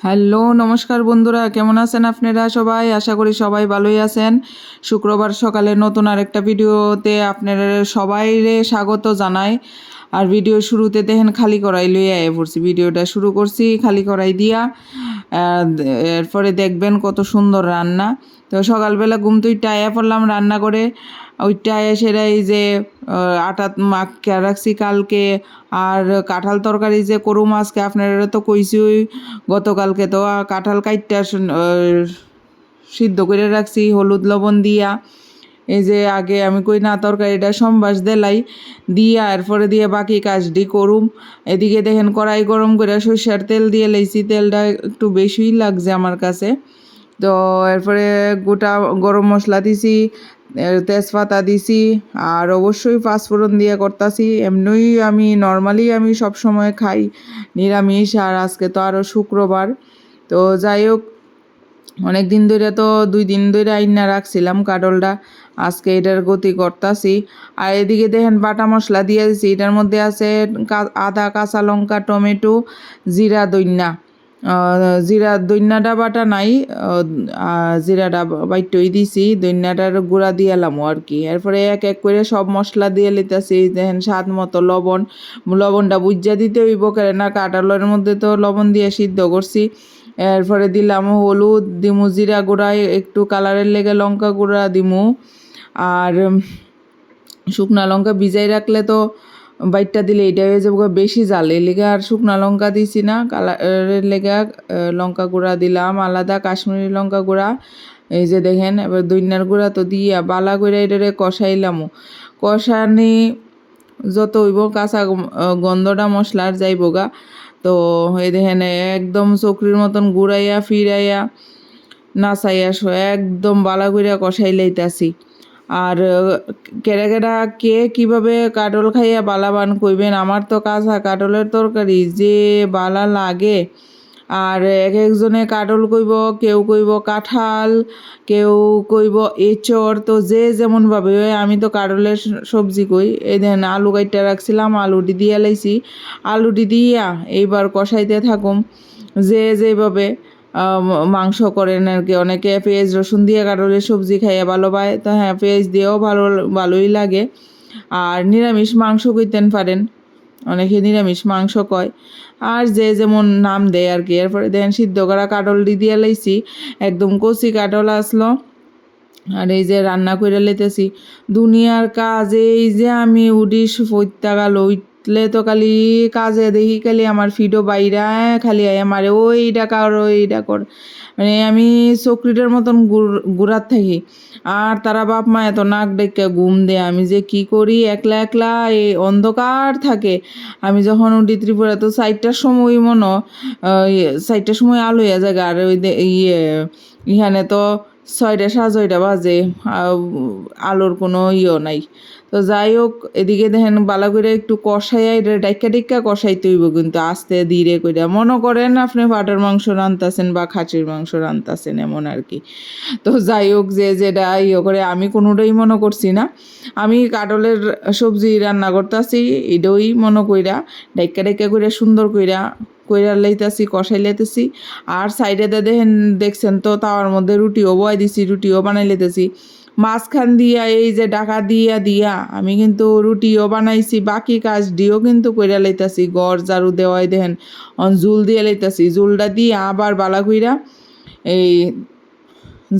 Hello, নমস্কার বন্ধুরা, কেমন আছেন আপনারা সবাই? আশা করি সবাই ভালোই আছেন। শুক্রবার সকালে নতুন আরেকটা ভিডিওতে আপনারা সবাই স্বাগত জানাই। আর ভিডিও শুরুতে দেখেন, খালি করাই লইয়া এ পড়ছি। ভিডিওটা শুরু করছি, খালি করাই দিয়া। এরপরে দেখবেন কত সুন্দর রান্না। তো সকালবেলা ঘুম তুই টায়া পড়লাম রান্না করে। ওইটা সেটা এই যে আটা মাখিয়া রাখছি কালকে। আর কাঁঠাল তরকারি যে করু মাছকে আপনারা তো কইসই, গতকালকে তো কাঁঠাল কাইটটা সিদ্ধ করে রাখছি, হলুদ লবণ দিয়া। এই যে আগে আমি কই না, তরকারিটা সম্বাস দেলাই, দিয়া এরপরে দিয়ে বাকি কাজটি করুম। এদিকে দেখেন কড়াই গরম করে সর্ষের তেল দিয়ে লেছি তেলটা একটু বেশিই লাগছে আমার কাছে। তো এরপরে গোটা গরম মশলা দিছি তেজপাতা দিছি, আর অবশ্যই পাঁচফোড়ন দিয়ে করতাছি। এমনিই আমি নর্মালি আমি সব সময় খাই নিরামিষ, আর আজকে তো আরও শুক্রবার। তো যাই হোক অনেক দিন ধরে তো দুই দিন ধরে আইনা রাখছিলাম কাডলটা আজকে এটার গতি করতাছি। আর এদিকে দেখেন বাটা মশলা দিয়ে দিছি। এটার মধ্যে আছে আদা কাঁচা লঙ্কা টমেটো জিরা দইন্না আহ, জিরা দইন্নাটা বাটা নাই। জিরাটা বাইটই দিছি। দইন্নাটার গুঁড়া দিয়ে আর কি। এরপরে এক এক করে সব মশলা দিয়ে লিতেছি। দেখেন স্বাদ মতো লবণ। লবণটা বুঝা দিতে হইব কেন না? কাঁঠালের মধ্যে তো লবণ দিয়ে সিদ্ধ করছি। এরপরে দিলাম হলুদ দিমু জিরা গুঁড়া একটু কালারের লেগে লঙ্কা গুঁড়া দিমু। আর শুকনা লঙ্কা ভিজাই রাখলে তো বাইটটা দিলে এটা হয়ে যাব বেশি জাল এই লেগে আর শুকনা লঙ্কা দিছি না, কালারের লেগে লঙ্কা গুঁড়া দিলাম, আলাদা কাশ্মীরি লঙ্কা গুঁড়া। এই যে দেখেন, এবার দইনার গুঁড়া তো দিয়া বালা করে এটারে কষাইলামও। কষানি যত হইব কাঁচা গন্ধটা মশলার যাইব গা। তো এই দেখেন, একদম চকরির মতন গুড়াইয়া, ফিরাইয়া, নাচাইয়া একদম বালা কইরা কষাই লাইতাছি। আর কেডা কেডা কে কীভাবে কাটল খাইয়া বালা বান কইবেন? আমার তো কাঁচা কাটলের তরকারি, যে বালা লাগে। আর এক একজনে কাটল কইব, কেউ কইব কাঁঠাল, কেউ কইব এচর তো যে যেমন ভাবে, ওই আমি তো কাটলের সবজি কই। এই দেন আলু কাইটা রাখছিলাম আলুটি দিয়ে লাইছি আলুটি দিয়া এইবার কষাইতে থাকুম। যে যেভাবে মাংস করেন আর কি? অনেকে পেঁয়াজ, রসুন দিয়ে কাটলের সবজি খাইয়া ভালো পায়। তো হ্যাঁ পেঁয়াজ দিয়েও ভালো, ভালোই লাগে। আর নিরামিষ মাংস কইতেন পারেন। অনেকে নিরামিষ মাংস কয়। আর যে যেমন নাম দেয় আর কি। এরপরে দেখেন সিদ্ধ করা কাটল দিয়ে লাইছি। একদম কচি কাটল আসলো। আর এই যে রান্না করে লেতেছি। দুনিয়ার কাজ এই যে আমি উডিশ উডিস ফৈত্যাগাল উঠলে তো খালি কাজে দেখি খালি আমার ফিডো বাইরা খালি আয় আমারে ওইটা কর ওইটা কর। মানে আমি চকরিটার মতন গুড়ার থাকি। আর তারা বাপ মা এত নাক ডেকে ঘুম দেয়, আমি যে কি করি? একলা একলা এই অন্ধকার থাকে। আমি যখন উঠি ত্রিপুরা, তো চারটার সময় মনো চারটার সময় আলো হয়ে যায় আর ওই ইয়ে ইহানে তো ছয়টা সাড়ে ছয়টা বাজে আলোর কোনো ইয়েও নাই। তো যাই হোক, এদিকে দেখেন বালা করে একটু কষাইয়া এটা ডাইকা ডিক্কা কষাইতে হইব কিন্তু আস্তে ধীরে করে মনে করেন আপনি পাটার মাংস রান্তাছেন বা খাসির মাংস রান্তাছেন এমন আর কি। তো যাই হোক, যে যেটা ইয়ে করে, আমি কোনোটাই মনে করছি না। আমি কাটলের সবজি রান্না করতেছি, এটাই মনে কইরা ডাইকা ডাইকা করে সুন্দর কইরা কইরা লাইতাছি, কষাই লাইতেছি। আর সাইডে দেখেন, দেখছেন তো, তাওয়ার মধ্যে রুটিও বয় দিছি, রুটিও বানাই লাইতেছি। মাঝখান দিয়া এই যে ডাকা দিয়া দিয়া আমি কিন্তু রুটিও বানাইছি, বাকি কাজ দিয়েও কিন্তু কইরা লাইতাছি। গড় ঝাড়ু দেওয়াই অন জুল দিয়ে লাইতাছি। জুলটা দিয়ে আবার বালা কইরা এই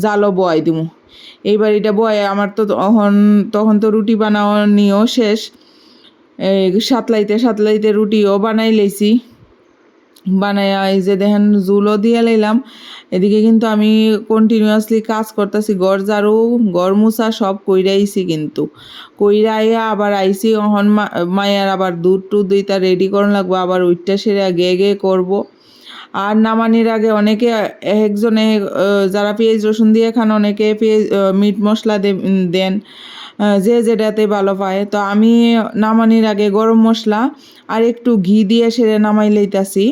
জালও বয় দিমু। এইবার এটা বয়ে আমার তো তখন তখন তো রুটি বানানিও শেষ। এই সাতলাইতে সাতলাইতে রুটিও বানাই লাইছি। বানাইয়া এই যে দেখেন জুলও দিয়ে লাইলাম। এদিকে কিন্তু আমি কন্টিনিউয়াসলি কাজ করতেছি গড় ঝাড়ু গড় মুছা সব কইরাইছি কিন্তু। কইরাইয়া আবার আইছি, অহন মায়ের আবার দুধ টুধ দুইটা রেডি করন লাগবো, আবার উইটটা সেরে গে গে করব। আর নামানির আগে অনেকে, একজনে যারা পেঁয়াজ, রসুন দিয়ে খান, অনেকে পেঁয়াজ মিট মশলা দেন যে যেটাতে ভালো পায়। তো আমি নামানির আগে গরম মশলা আর একটু ঘি দিয়ে সেরে নামাই লইতাছি।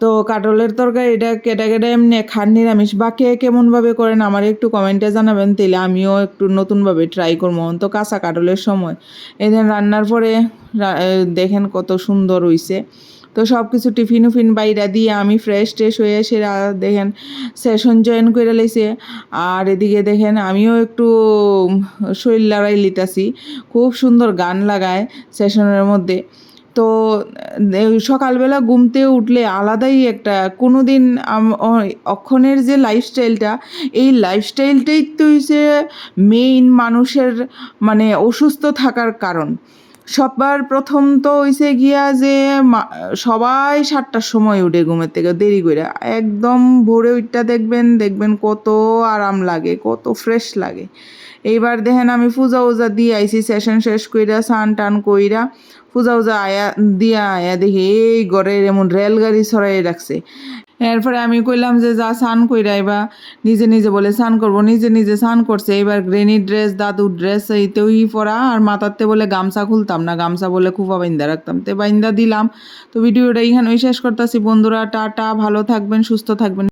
তো কাটলের তরকারি এটা কেটে কেটে এমনি খান নিরামিষ। বা কে কেমনভাবে করেন আমার একটু কমেন্টে জানাবেন তাহলে আমিও একটু নতুনভাবে ট্রাই করব। তো কাঁচা কাটলের সময়। এদিন রান্নার পরে দেখেন কত সুন্দর হইছে। তো সব কিছু টিফিন উফিন বাইরা দিয়ে আমি ফ্রেশ ট্রেশ হয়ে সেরা দেখেন সেশন জয়েন করে লাইছে। আর এদিকে দেখেন আমিও একটু শরীর লড়াই লিতাছি। খুব সুন্দর গান লাগায় সেশনের মধ্যে। তো সকালবেলা ঘুমতে উঠলে আলাদাই একটা কোনো দিন অক্ষণের যে লাইফস্টাইলটা এই লাইফস্টাইলটাই তো হচ্ছে মেইন মানুষের মানে অসুস্থ থাকার কারণ। সবার প্রথম তো হইছে গিয়া যে সবাই সাতটার সময় উঠে ঘুমের থেকে, দেরি করে একদম ভোরে উঠটা দেখবেন দেখবেন কত আরাম লাগে, কত ফ্রেশ লাগে। এইবার দেখেন আমি পূজা উজা দিয়ে আইছি সেশন শেষ কইরা, স্নান টান কইরা, পূজা উজা আয়া, দিয়া আয়া দেখি, এই ঘরের এমন রেলগাড়ি ছড়াই রাখছে। এরপরে আমি কইলাম যে যা স্নান কইরা এবার নিজে নিজে বলে স্নান করব, নিজে নিজে স্নান করছে। এবার গ্রেনি ড্রেস, দাদুর ড্রেস, এইতেই পরা, আর মাথাতে বলে গামছা খুলতাম না, গামছা বলে খুব বাইন্দা রাখতাম। তে বাইন্দা দিলাম। তো ভিডিওটা এইখানেই শেষ করতেছি। বন্ধুরা, টাটা, ভালো থাকবেন, সুস্থ থাকবেন।